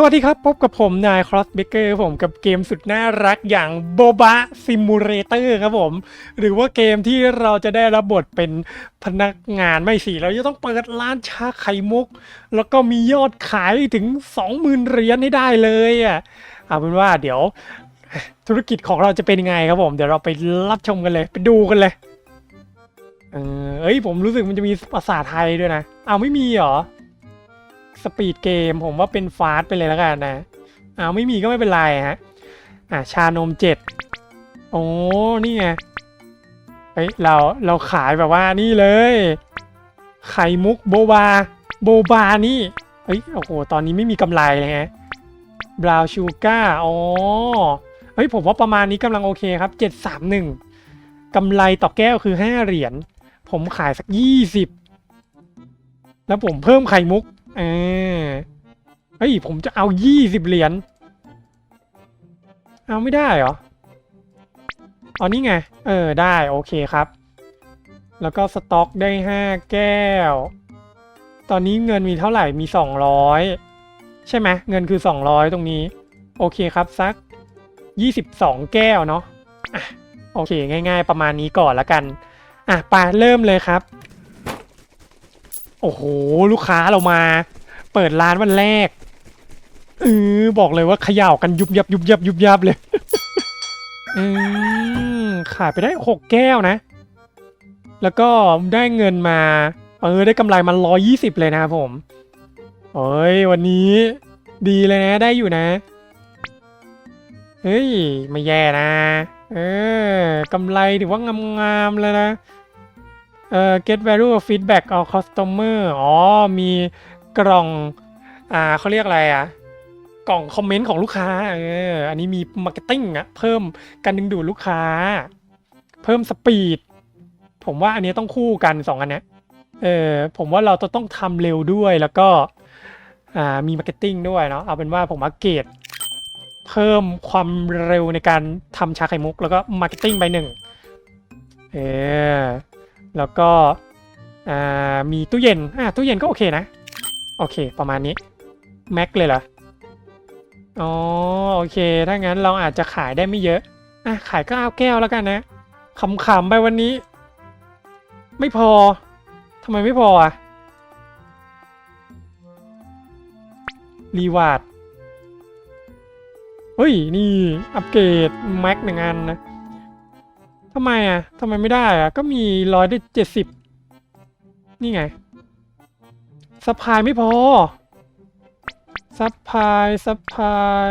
สวัสดีครับ พบกับผมนายครอสเบเกอร์ผมกับเกมสุดน่ารักอย่างโบบะซิมูเรเตอร์ครับผม หรือว่าเกมที่เราจะได้รับบทเป็นพนักงานไม่สิเราจะต้องเปิดร้านชาไข่มุก แล้วก็มียอดขายถึง 20,000เหรียญให้ได้เลยอะเอาเป็นว่าเดี๋ยวธุรกิจของเราจะเป็นยังไงครับผม เดี๋ยวเราไปรับชมกันเลย ไปดูกันเลยเออเอ้ยผมรู้สึกมันจะมีภาษาไทยด้วยนะเอาวไม่มีเหรอ สปีดเกม ผมว่าเป็นฟาสต์ไปเลยแล้วกันนะอ้าวไม่มีก็ไม่เป็นไรฮะอะชานมเจ็ดโอ้นี่ไงเฮ้ยเราเราขายแบบว่านี่เลย ไข่มุกโบบา โบบานี่เฮ้ยโอ้โหตอนนี้ไม่มีกำไรเลยฮะบราวชูก้าอ๋อเฮ้ยผมว่าประมาณนี้กำลังโอเคครับเจ็ดสามหนึ่งกำไรต่อแก้วคือห้าเหรียญ ผมขายสักยี่สิบแล้วผมเพิ่มไข่มุก เออเฮ้ยผมจะเอายี่สิบเหรียญ เอาไม่ได้เหรออ๋อนี่ไง เออได้โอเคครับ แล้วก็สต็อกได้ห้าแก้ว ตอนนี้เงินมีเท่าไหร่มีสองร้อยใช่ไหมเงินคือสองร้อยตรงนี้ โอเคครับสักยี่สิบสองแก้วเนาะอะโอเคง่าย ๆ ประมาณนี้ก่อนละกัน อะไปเริ่มเลยครับ โอ้โห ลูกค้าเรามา เปิดร้านวันแรกเออบอกเลยว่าเขย่ากันยุบยับยุบยับยุบยับเลยอืมขายไปได้หกแก้วนะ แล้วก็ได้เงินมา เออ ได้กำไรมาร้อยี่สิบเลยนะครับผมเอ้ยวันนี้ดีเลยนะได้อยู่นะ เฮ้ย ไม่แย่นะ เออกำไรถือว่างามๆเลยนะ เอ่อ get value of feedback of customer อ๋อ มีกล่อง อ่าเขาเรียกอะไรอะ กล่องคอมเมนต์ของลูกค้า เออ อันนี้มีมาร์เก็ตติ้งอะ เพิ่มการดึงดูดลูกค้า เพิ่มสปีด ผมว่าอันนี้ต้องคู่กันสองอันเนี้ยเออ ผมว่าเราจะต้องทำเร็วด้วยแล้วก็ อ่า มีมาร์เก็ตติ้งด้วยเนาะ เอาเป็นว่าผมอัปเกรดเพิ่มความเร็วในการทำชาไข่มุก แล้วก็มาร์เก็ตติ้งไปหนึ่งเออ แล้วก็มีตู้เย็นอ่าตู้เย็นก็โอเคนะ โอเค ประมาณนี้แม็กเลยเหรอ อ๋อ โอเค ถ้างั้นเราอาจจะขายได้ไม่เยอะอะขายก็เอาแก้วแล้วกันนะขำๆไปวันนี้ ไม่พอทำไมไม่พออะรีวาร์ดเฮ้ย นี่ อัปเกรดแม็กหนึ่งอันนะ ทำไมอะทำไมไม่ได้อะ ก็มีร้อยได้เจ็ดสิบนี่ไงซัพพลายไม่พอซัพพลายซัพพลาย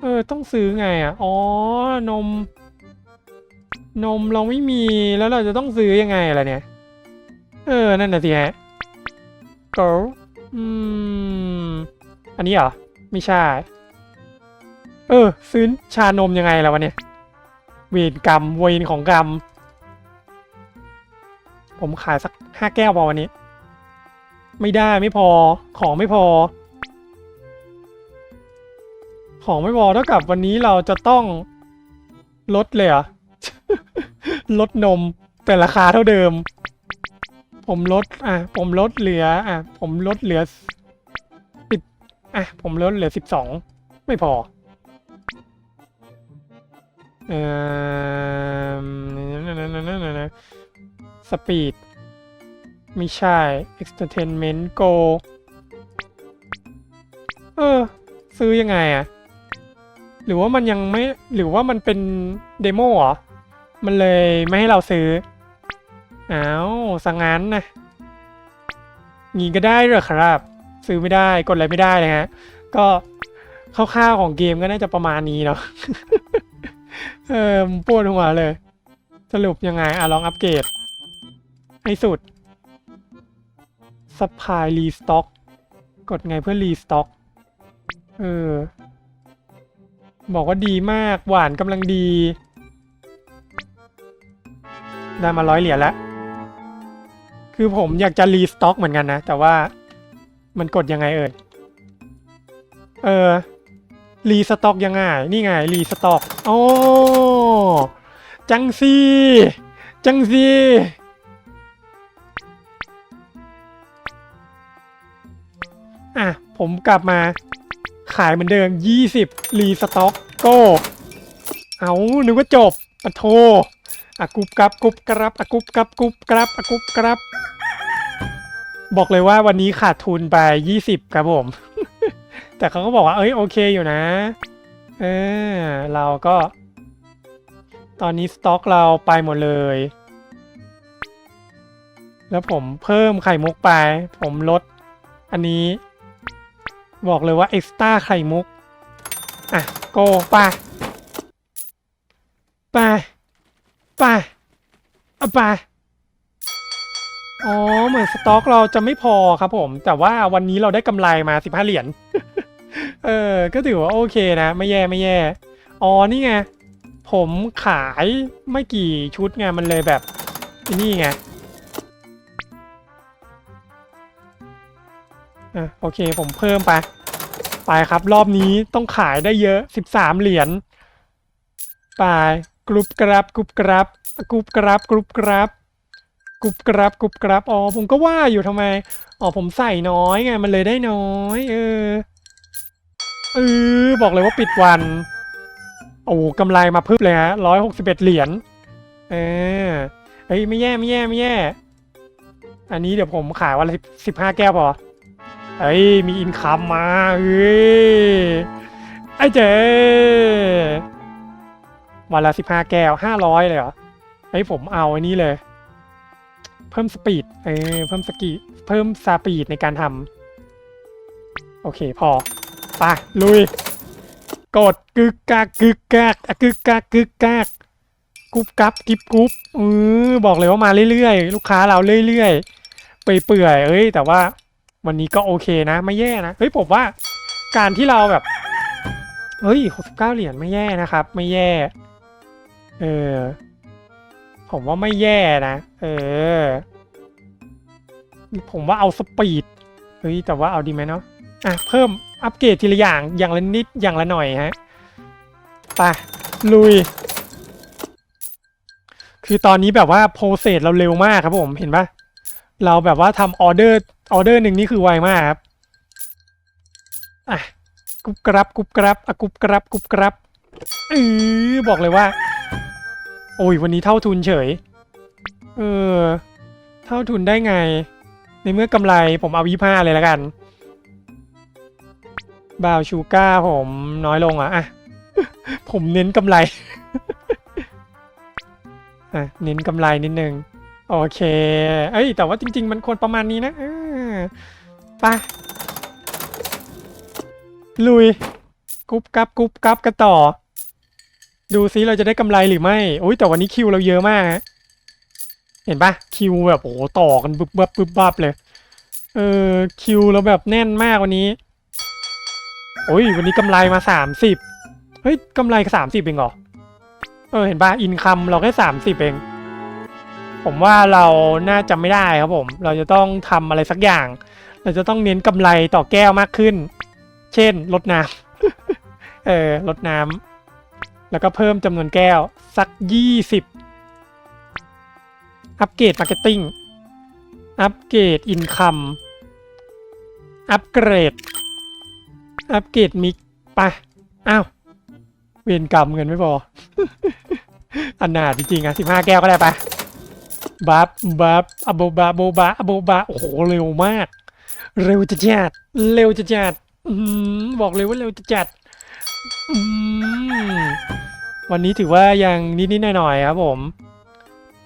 เออ ต้องซื้อไงอะ อ๋อ นม นมเราไม่มีแล้วเราจะต้องซื้อยังไงล่ะเนี่ย เออ นั่นน่ะสิฮะ go อืม อันนี้เหรอ ไม่ใช่ เออ ซื้อชานมยังไงล่ะวะเนี่ย วรกรรมเวรของกรรม ผมขายสักห้าแก้วพอวันนี้ ไม่ได้ไม่พอของไม่พอ ของไม่พอเท่ากับวันนี้เราจะต้องลดเลยเหรอลดนมแต่ราคาเท่าเดิม ผมลดอะผมลดเหลืออะผมลดเหลือสิบอะผมลดเหลือสิบสองไม่พอ เอ่อสปีดไม่ใช่ entertainment go เออ ซื้อยังไงอะหรือว่ามันยังไม่ หรือว่ามันเป็นเดโมเหรอ มันเลยไม่ให้เราซื้อ อ้าวสังงั้นนะงี้ก็ได้เหรอครับ ซื้อไม่ได้ กดอะไรไม่ได้เลยฮะ ก็คร่าวๆของเกมก็น่าจะประมาณนี้เนาะ เออปวดหัวเลย สรุปยังไงอะลองอัปเกรดให้สุดสปายรีสต็อกกดไงเพื่อรีสต็อกเออ บอกว่าดีมากหวานกำลังดี ได้มาร้อยเหรียญแล้ว คือผมอยากจะรีสต็อกเหมือนกันนะ แต่ว่ามันกดยังไงเอ่ย เออ รีสต็อกยังไง นี่ไงรีสต็อกโอ้จังซีจังซีอะ ผมกลับมาขายเหมือนเดิม 20 รีสต็อกโก้ เอานึกว่าจบปะโทอะกุบกับกุบกรับอะกุบกับกุบกรับอะกุบกรับ บอกเลยว่าวันนี้ขาดทุนไป 20 ครับผม แต่เขาก็บอกว่า เอ้ยโอเคอยู่นะ เออเราก็ ตอนนี้สต็อกเราไปหมดเลย แล้วผมเพิ่มไข่มุกไป ผมลด อันนี้ บอกเลยว่าเอ็กซ์ต้าไข่มุก อะ โกไปไปไปเอาไป อ๋อเหมือนสต็อกเราจะไม่พอครับผม แต่ว่าวันนี้เราได้กำไรมา 15 เหรียญ เออ ก็ถือว่าโอเคนะ ไม่แย่ไม่แย่ อ๋อนี่ไง ผมขายไม่กี่ชุดไงมันเลยแบบนี่ไงอะโอเคผมเพิ่มไป ไปครับรอบนี้ต้องขายได้เยอะ 13 เหรียญ ไปกรุบกรับกรุบกรับกรุบกรับกรุบกรับ กรุบกรับกรุบกรับอ๋อผมก็ว่าอยู่ทำไมอ๋อผมใส่น้อยไงมันเลยได้น้อย เออเออบอกเลยว่าปิดวันโอ้กำไรมาพึบเลยฮะร้อยหกสิบเอ็ดเหรียญเออเฮ้ยไม่แย่ไม่แย่ไม่แย่ อันนี้เดี๋ยวผมขายวันละสิบห้าแก้วพอเฮ้ยมีอินคัมมาเฮ้ยไอ้เจ๊วันละสิบห้าแก้วห้าร้อยเลยเหรอเฮ้ยผมเอาอันนี้เลย เพิ่มสปีดเออเพิ่มสกีเพิ่มสปีดในการทำโอเคพอไปลุย กดกึกกากกึกกากกึกกากกึกกากกุบกับกิบกุบเออบอกเลยว่ามาเรื่อยๆ ลูกค้าเราเรื่อยๆไปเปื่อยเอ้ยแต่ว่าวันนี้ก็โอเคนะไม่แย่นะเฮ้ยผมว่าการที่เราแบบเฮ้ยหกสิบเก้าเหรียญไม่แย่นะครับ ไม่แย่ เออ ผมว่าไม่แย่นะ เออ ผมว่าเอาสปีด เฮ้ย แต่ว่าเอาดีไหมเนาะ อะ เพิ่มอัปเกรดทีละอย่าง อย่างละนิด อย่างละหน่อยฮะ ไป ลุย คือตอนนี้แบบว่าโปรเซสเราเร็วมากครับผม เห็นปะเราแบบว่าทำออเดอร์ ออเดอร์หนึ่งนี่คือไวมากครับ อะ กุบกรับ กุบกรับอะกุบกรับ กุบกรับเออบอกเลยว่า โอ้ยวันนี้เท่าทุนเฉย เออ เท่าทุนได้ไง ในเมื่อกำไรผมเอายี่ห้าเลยแล้วกันบาวชูก้าผมน้อยลงอะอะ ผมเน้นกำไร อะ เน้นกำไรนิดนึง โอเค เอ้ย แต่ว่าจริง ๆ มันควรประมาณนี้นะไปลุยกรุ๊บกับกรุ๊บกับกันต่อ ดูซิเราจะได้กำไรหรือไม่โอ้ยแต่วันนี้คิวเราเยอะมาก เห็นปะคิวแบบโอ้ต่อกันบึบบับบึบบับเลย เออคิวเราแบบแน่นมากวันนี้ โอ้ยวันนี้กำไรมาสามสิบเฮ้ยกำไรสามสิบเองเหรอ เออเห็นปะอินคัมเราแค่สามสิบเอง ผมว่าเราน่าจะไม่ได้ครับผม เราจะต้องทำอะไรสักอย่าง เราจะต้องเน้นกำไรต่อแก้วมากขึ้น เช่นลดน้ำเออลดน้ำ แล้วก็เพิ่มจำนวนแก้ว สักยี่สิบอัปเกรดมาร์เก็ตติ้ง อัปเกรดอินคัม อัปเกรด อัปเกรดมิกไปะอ้าว เวรกรรมเงินไม่พออันนาจริงๆอะสิบห้าแก้วก็ได้ปะบับบับอโบบาโบบาอโบบาโอ้โห เร็วมาก เร็วจะจัด เร็วจะจัดบอกเลยว่าเร็วจะจัด วันนี้ถือว่ายังนิดๆหน่อยๆครับผม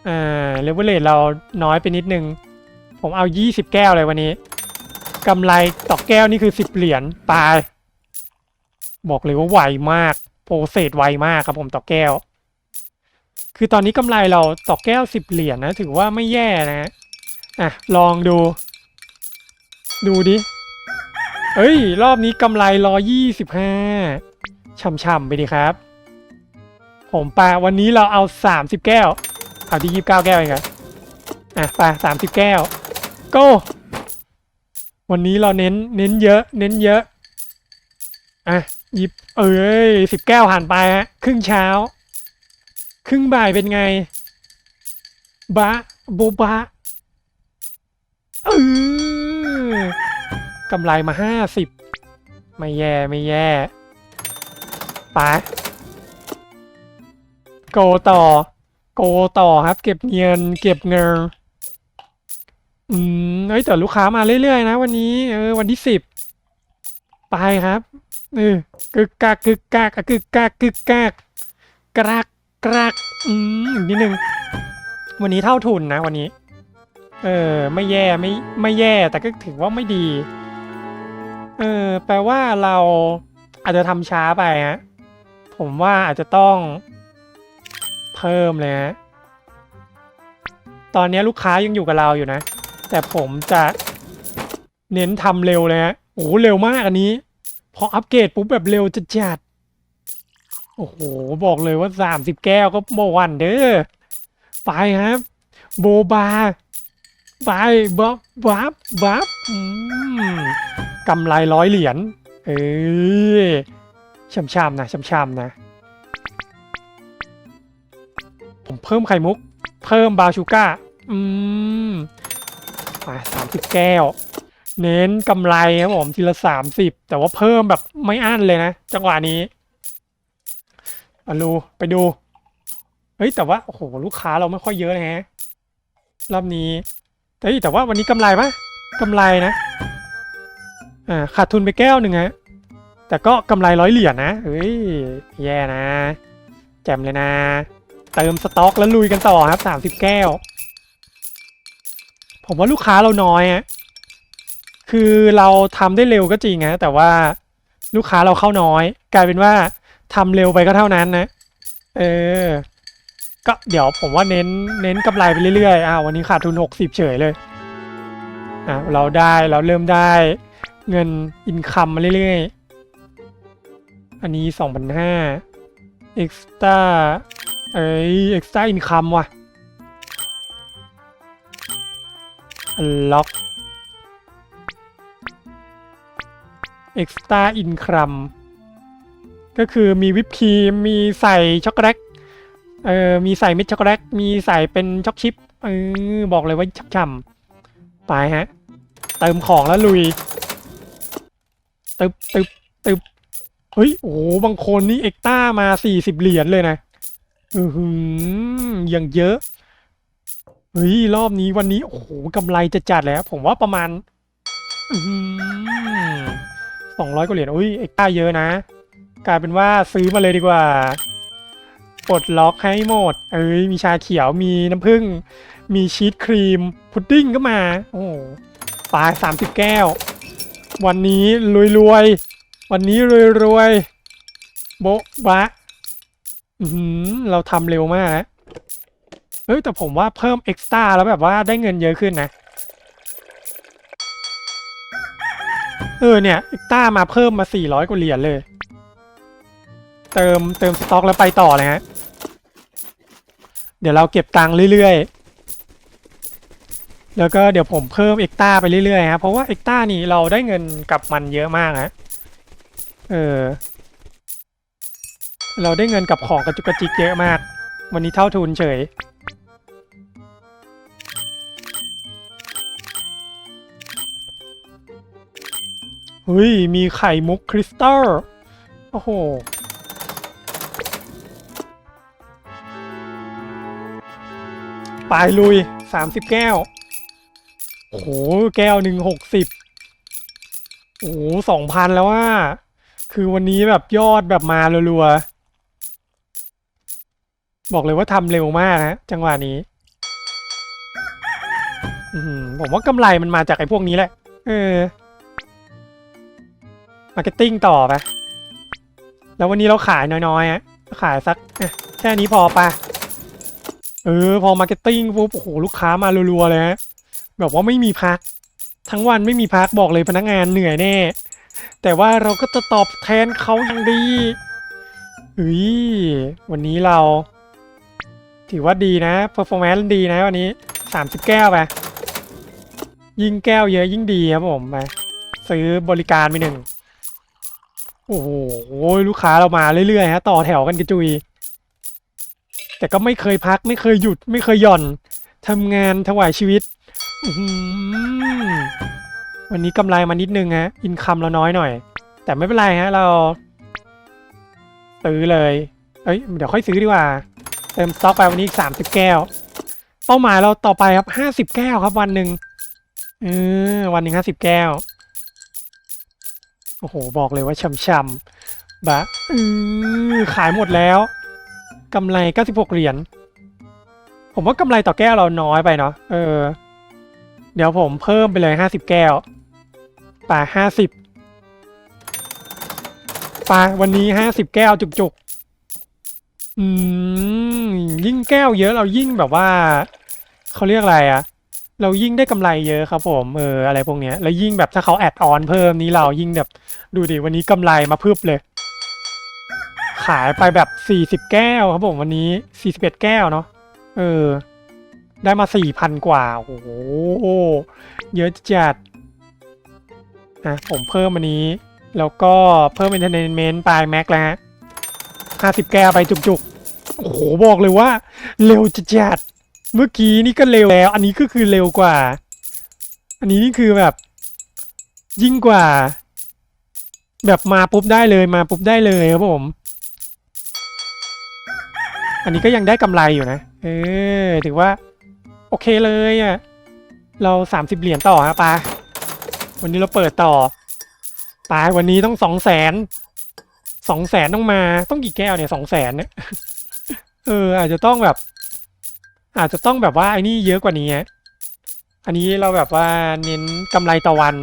อ่าเลเวลเลทเราน้อยไปนิดนึง ผมเอา 20 แก้วเลยวันนี้กำไรต่อแก้วนี่คือ 10 เหรียญตาย บอกเลยว่าไวมาก โปรเซสไวมากครับผมต่อแก้ว คือตอนนี้กำไรเราต่อแก้ว 10 เหรียญนะ ถือว่าไม่แย่นะ อะ ลองดู ดูดิ เอ้ย รอบนี้กำไรร้อยี่สิบห้า ช่ำๆไปดีครับ ผมปาวันนี้เราเอาสามสิบแก้ว เอาที่ยี่สิบเก้าแก้วเองอะอะปสามสิบแก้วโก้วันนี้เราเน้นเน้นเยอะ เน้นเยอะ อะหยิบเอ้ยสิบแก้วผ่านไปฮะครึ่งเช้า ครึ่งบ่ายเป็นไง บะโบบะเออกำไรมาห้าสิบไม่แย่ ไม่แย่ ไปโกต่อ โกต่อครับ เก็บเงิน เก็บเงิน อืมเอ้ยแต่ลูกค้ามาเรื่อยๆนะวันนี้ เออ วันที่สิบไปครับเออกึกกากกึกกากอะกึกกากกึกกากกรากกรากอืมอีกนิดนึง วันนี้เท่าทุนนะวันนี้ เออ ไม่แย่ไม่ไม่แย่แต่ก็ถือว่าไม่ดี เออ แปลว่าเราอาจจะทำช้าไปฮะ ผมว่าอาจจะต้องเพิ่มเลยฮะตอนนี้ลูกค้ายังอยู่กับเราอยู่นะ แต่ผมจะเน้นทำเร็วเลยฮะโอ้โหเร็วมากอันนี้ พออัปเกรดปุ๊บแบบเร็วจะจัดโอ้โห บอกเลยว่าสามสิบแก้วก็โมวันเด้อไปครับ โบบาไปบับบับบับอืมกำไรร้อยเหรียญเอ้ ช่ำๆนะช่ำๆนะ ผมเพิ่มไข่มุก เพิ่มบาชูก้า อืมไปสามสิบแก้ว เน้นกำไรครับผมทีละสามสิบแต่ว่าเพิ่มแบบไม่อั้นเลยนะ จังหวะนี้อะดูไปดู เฮ้ยแต่ว่า โอ้โห ลูกค้าเราไม่ค่อยเยอะเลยฮะ รอบนี้เฮ้ยแต่ว่าวันนี้กำไรปะกำไรนะ อ่า ขาดทุนไปแก้วหนึ่งฮะ แต่ก็กำไรร้อยเหรียญนะเฮ้ยแย่นะ แจมเลยนะ เติมสต็อกแล้วลุยกันต่อครับสามสิบแก้ว ผมว่าลูกค้าเราน้อยอะคือเราทำได้เร็วก็จริงนะแต่ว่าลูกค้าเราเข้าน้อย กลายเป็นว่าทำเร็วไปก็เท่านั้นนะ เออ ก็เดี๋ยวผมว่าเน้นเน้นกำไรไปเรื่อยๆอ่าวันนี้ขาดทุนหกสิบเฉยเลยอ่าเราได้เราเริ่มได้เงินอินคัมมาเรื่อยๆ อันนี้สองพันห้าเอ็กซ์ต้าเอ้ยเอ็กซ์ต้าอินคัมว่ะล็อกเอ็กซ์ต้าอินคัมก็คือมีวิปครีม มีใส่ช็อกโกแลตเออมีใส่เม็ดช็อกโกแลตมีใส่เป็นช็อกชิปเออบอกเลยว่าช่ำไปฮะ เติมของแล้วลุยตึบตึบตึบ เฮ้ยโอ้โหบางคนนี่เอ็กต้ามาสี่สิบเหรียญเลยนะอือหืออย่างเยอะเฮ้ยรอบนี้วันนี้โอ้โหกำไรจะจัดแล้ว ผมว่าประมาณสองร้อยกว่าเหรียญอุ้ยเอ็กต้าเยอะนะ กลายเป็นว่าซื้อมาเลยดีกว่าปลดล็อกให้หมด เอ้ยมีชาเขียวมีน้ำผึ้งมีชีสครีม พุดดิ้งก็มา โอ้ปลายสามสิบแก้ว วันนี้รวยรวยๆ วันนี้รวยรวยโบ๊ะบะอือหือเราทำเร็วมากฮะเฮ้ยแต่ผมว่าเพิ่มเอ็กซ์ต้าแล้วแบบว่าได้เงินเยอะขึ้นนะ เออเนี่ยเอ็กซ์ต้ามาเพิ่มมาสี่ร้อยกว่าเหรียญเลย เติมเติมสต็อกแล้วไปต่อเลยฮะ เดี๋ยวเราเก็บตังค์เรื่อยๆ แล้วก็เดี๋ยวผมเพิ่มเอ็กต้าไปเรื่อยๆครับเพราะว่าเอ็กต้านี่เราได้เงินกับมันเยอะมากฮะ เออ เราได้เงินกับของกระจุกกระจิกเยอะมาก วันนี้เท่าทุนเฉย เฮ้ย มีไข่มุกคริสตัล โอ้โหปลายลุยสามสิบแก้ว โอ้โห แก้วหนึ่งหกสิบโอ้โหสองพันแล้วว่า คือวันนี้แบบยอดแบบมารัวๆ บอกเลยว่าทำเร็วมากนะจังหวะนี้ผมว่ากำไรมันมาจากไอ้พวกนี้แหละ เออ มาร์เก็ตติ้งต่อไป แล้ววันนี้เราขายน้อยๆฮะขายสักแค่นี้พอปะเออ พอมาร์เก็ตติ้งปุ๊บ โอ้โห ลูกค้ามารัวๆเลยฮะ แบบว่าไม่มีพัก ทั้งวันไม่มีพักบอกเลยพนักงานเหนื่อยแน่ แต่ว่าเราก็จะตอบแทนเขาอย่างดีเฮ้ยวันนี้เรา ถือว่าดีนะ performance ดีนะวันนี้สามสิบแก้วไปยิ่งแก้วเยอะยิ่งดีครับผมไปซื้อบริการไปหนึ่งโอ้โหลูกค้าเรามาเรื่อยๆฮะ ต่อแถวกันกระจุย แต่ก็ไม่เคยพักไม่เคยหยุดไม่เคยหย่อนทำงานถวายชีวิตอื วันนี้กำไรมานิดนึงฮะอินคัมเราน้อยหน่อย แต่ไม่เป็นไรฮะเรา ซื้อเลย เอ้ยเดี๋ยวค่อยซื้อดีกว่า เติมสต็อกไปวันนี้อีกสามสิบแก้ว เป้าหมายเราต่อไปครับห้าสิบแก้วครับ วันหนึ่งเออวันหนึ่งห้าสิบแก้ว โอ้โห บอกเลยว่าช่ำๆบะอือขายหมดแล้วกำไรเก้าสิบหกเหรียญผมว่ากำไรต่อแก้วเราน้อยไปเนาะเออ เดี๋ยวผมเพิ่มไปเลยห้าสิบแก้ว ป่าห้าสิบป่าวันนี้ห้าสิบแก้วจุกๆอืมยิ่งแก้วเยอะเรายิ่งแบบว่าเขาเรียกอะไรอะเรายิ่งได้กำไรเยอะครับผมเอออะไรพวกเนี้ยแล้วยิ่งแบบถ้าเขาแอดออนเพิ่มนี้เรายิ่งแบบดูดิวันนี้กำไรมาพึบเลย ขายไปแบบสี่สิบแก้วครับผมวันนี้สี่สิบเอ็ดแก้วเนาะเออ ได้มาสี่พันกว่าโอ้โหเยอะจัด อะผมเพิ่มอันนี้ แล้วก็เพิ่ม entertainment ไปแม็กแล้วฮะห้าสิบแก้วไปจุกๆ โอ้โหบอกเลยว่า เร็วจัดเมื่อกี้นี่ก็เร็วแล้ว อันนี้ก็คือเร็วกว่า อันนี้นี่คือแบบ ยิ่งกว่า แบบมาปุ๊บได้เลยมาปุ๊บได้เลยครับผม อันนี้ก็ยังได้กำไรอยู่นะ เออถือว่า โอเคเลยอะ เราสามสิบเหรียญต่อฮะปา วันนี้เราเปิดต่อปายวันนี้ต้องสองแสนสองแสนต้องมาต้องกี่แก้วเนี่ยสองแสนเนี่ยเออ อาจจะต้องแบบ อาจจะต้องแบบว่าไอ้นี่เยอะกว่านี้ฮะอันนี้เราแบบว่าเน้นกำไรต่อวัน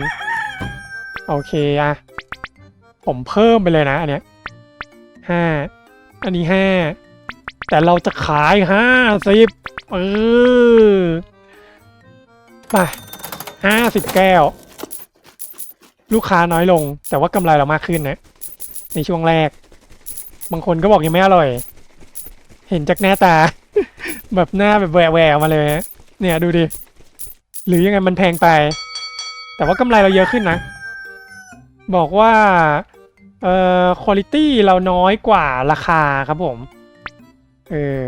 โอเคอะผมเพิ่มไปเลยนะ อันเนี้ยห้าอันนี้ห้าแต่เราจะขายห้าสิบเออไปห้าสิบแก้ว ลูกค้าน้อยลง แต่ว่ากำไรเรามากขึ้นนะในช่วงแรก บางคนก็บอกยังไม่อร่อย เห็นจากหน้าตา แบบหน้าแบบแหวะแหวมาเลยเนี่ยดูดิ หรือยังไงมันแพงไป แต่ว่ากำไรเราเยอะขึ้นนะ บอกว่าเอ่อคุณภาพเราน้อยกว่าราคาครับผมเออ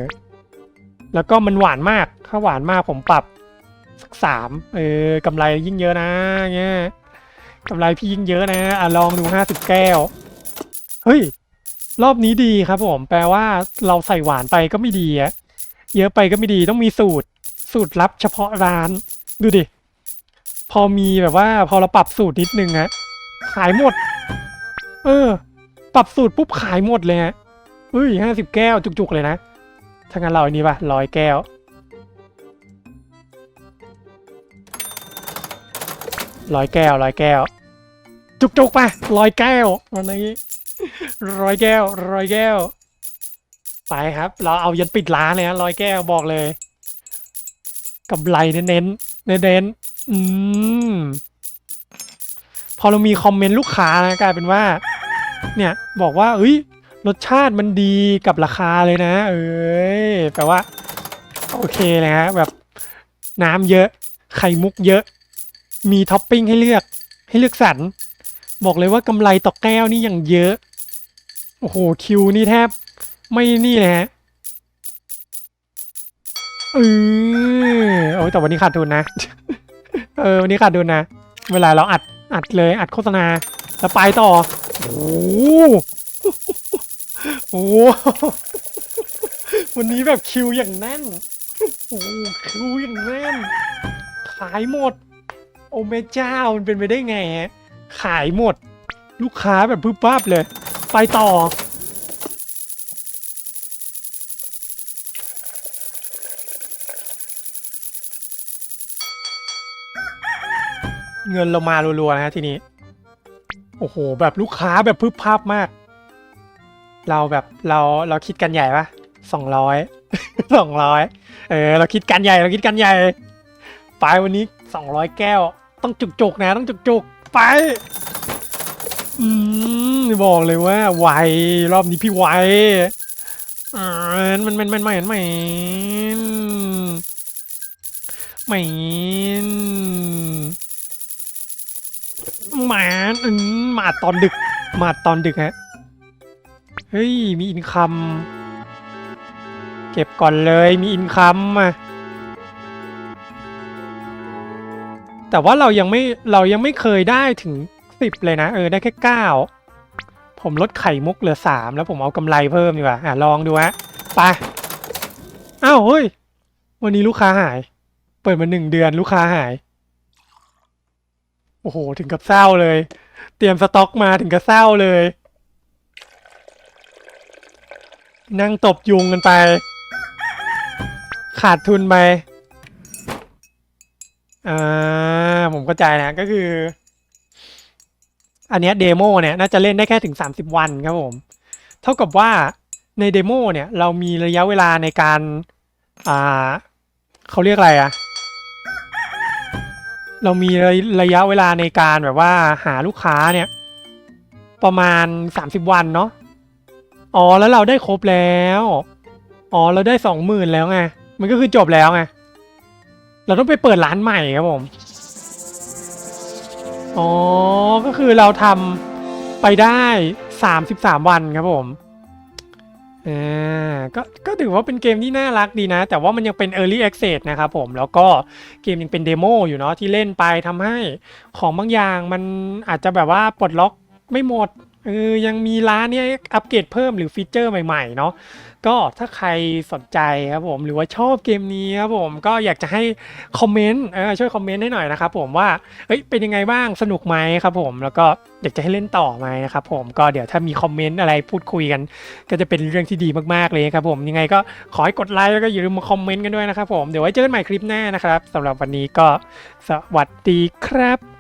แล้วก็มันหวานมาก ถ้าหวานมากผมปรับสักสามเออกำไรยิ่งเยอะนะเงี้ย กำไรพี่ยิ่งเยอะนะอะลองดูห้าสิบแก้ว เฮ้ย รอบนี้ดีครับผม แปลว่าเราใส่หวานไปก็ไม่ดีอะเยอะไปก็ไม่ดีต้องมีสูตร สูตรลับเฉพาะร้าน ดูดิ พอมีแบบว่า พอเราปรับสูตรนิดนึงฮะขายหมด เออ ปรับสูตรปุ๊บขายหมดเลยฮะเฮ้ยห้าสิบแก้วจุกๆเลยนะถ้างั้นเราอันนี้ป่ะร้อยแก้ว ร้อยแก้วร้อยแก้ว จุกๆป่ะร้อยแก้ววันนี้ร้อยแก้วร้อยแก้ว ไปครับ เราเอายันปิดร้านเลยฮะร้อยแก้วบอกเลยกำไรเน้นๆเน้นๆอืมพอเรามีคอมเมนต์ลูกค้านะกลายเป็นว่า เนี่ยบอกว่าเอ้ยรสชาติมันดีกับราคาเลยนะ เอ้ยแปลว่า โอเคเลยฮะแบบน้ำเยอะ ไข่มุกเยอะ มีท็อปปิ้งให้เลือกให้เลือกสรร บอกเลยว่ากำไรต่อแก้วนี่อย่างเยอะ โอ้โห คิวนี่แทบ ไม่นี่เลยฮะเออโอ้ยแต่วันนี้ขาดทุนนะ เออ วันนี้ขาดทุนนะ เวลาเราอัด อัดเลย อัดโฆษณาแล้วไปต่อ โอ้โห วันนี้แบบคิวอย่างแน่น โอ้คิวอย่างแน่น ขายหมด โอเมเจ้ามันเป็นไปได้ไงฮะ ขายหมด ลูกค้าแบบพึบปั๊บเลย ไปต่อ เงินเรามารัวๆนะฮะทีนี้ โอ้โห แบบลูกค้าแบบพึบพับมาก เราแบบเราเราคิดกันใหญ่ปะสองร้อยสองร้อยเออ เราคิดกันใหญ่เราคิดกันใหญ่ไปวันนี้สองร้อยแก้ว ต้องจุกๆนะต้องจุกๆ ไป อืมบอกเลยว่าไวรอบนี้พี่ไวอ่ามันมันมันมันมันมันมันหมาอืมมาตอนดึก มาตอนดึกฮะ เฮ้ย มีอินคัม เก็บก่อนเลยมีอินคัมอะ แต่ว่าเรายังไม่เรายังไม่เคยได้ถึงสิบเลยนะ เออ ได้แค่เก้าผมลดไข่มุกเหลือสามแล้วผมเอากำไรเพิ่มดีกว่าอะลองดูฮะไปอ้าวเฮ้ย วันนี้ลูกค้าหาย เปิดมาหนึ่งเดือนลูกค้าหาย โอ้โห ถึงกับเศร้าเลย เตรียมสต็อกมาถึงกับเศร้าเลย นั่งตบยุงกันไป ขาดทุนไปอ่า เข้าใจนะก็คือ อันเนี้ยเดโมเนี่ยน่าจะเล่นได้แค่ถึง 30 วันครับผม เท่ากับว่าในเดโมเนี่ยเรามีระยะเวลาในการอ่าเขาเรียกอะไรอะเรามีระระยะเวลาในการแบบว่าหาลูกค้าเนี่ย ประมาณ 30 วันเนาะอ๋อแล้วเราได้ครบแล้วอ๋อเราได้สองหมื่นแล้วไงมันก็คือจบแล้วไงเราต้องไปเปิดร้านใหม่ครับผม อ๋อ ก็คือเราทำไปได้สามสิบสามวันครับผมอ่าก็ก็ถือว่าเป็นเกมที่น่ารักดีนะ แต่ว่ามันยังเป็น Early Access นะครับผม แล้วก็เกมยังเป็นเดโมอยู่เนาะที่เล่นไปทำให้ของบางอย่างมันอาจจะแบบว่าปลดล็อกไม่หมด เออยังมีร้านเนี้ยอัปเกรดเพิ่มหรือฟีเจอร์ใหม่ๆเนาะก็ถ้าใครสนใจครับผมหรือว่าชอบเกมนี้ครับผมก็อยากจะให้คอมเมนต์เออช่วยคอมเมนต์ให้หน่อยนะครับผมว่าเอ้ยเป็นยังไงบ้างสนุกไหมครับผมแล้วก็อยากจะให้เล่นต่อไหมนะครับผมก็เดี๋ยวถ้ามีคอมเมนต์อะไรพูดคุยกัน ก็จะเป็นเรื่องที่ดีมากๆเลยครับผมยังไงก็ขอให้กดไลค์แล้วก็อย่าลืมมาคอมเมนต์กันด้วยนะครับผมเดี๋ยวไว้เจอกันใหม่คลิปหน้านะครับสำหรับวันนี้ก็สวัสดีครับ